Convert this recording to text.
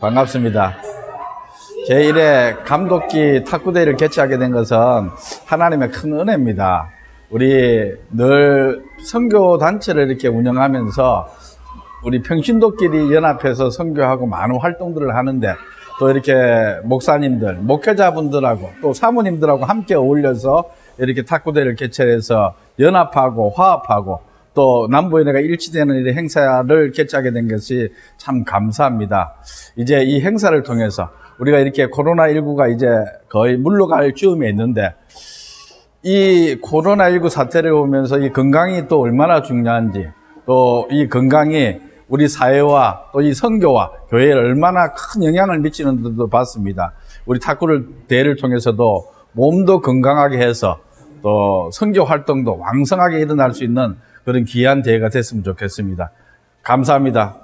반갑습니다. 제1회 감독기 탁구대회를 개최하게 된 것은 하나님의 큰 은혜입니다. 우리 늘 선교 단체를 이렇게 운영하면서 우리 평신도끼리 연합해서 선교하고 많은 활동들을 하는데 또 이렇게 목사님들, 목회자분들하고 또 사모님들하고 함께 어울려서 이렇게 탁구대회를 개최해서 연합하고 화합하고 또 남부연회가 일치되는 이 행사를 개최하게 된 것이 참 감사합니다. 이제 이 행사를 통해서 우리가 이렇게 코로나19가 이제 거의 물러갈 즈음에 있는데 이 코로나19 사태를 보면서 이 건강이 또 얼마나 중요한지 또 이 건강이 우리 사회와 또 이 선교와 교회에 얼마나 큰 영향을 미치는지도 봤습니다. 우리 탁구를 대회를 통해서도 몸도 건강하게 해서 또 선교 활동도 왕성하게 일어날 수 있는 그런 귀한 대회가 됐으면 좋겠습니다. 감사합니다.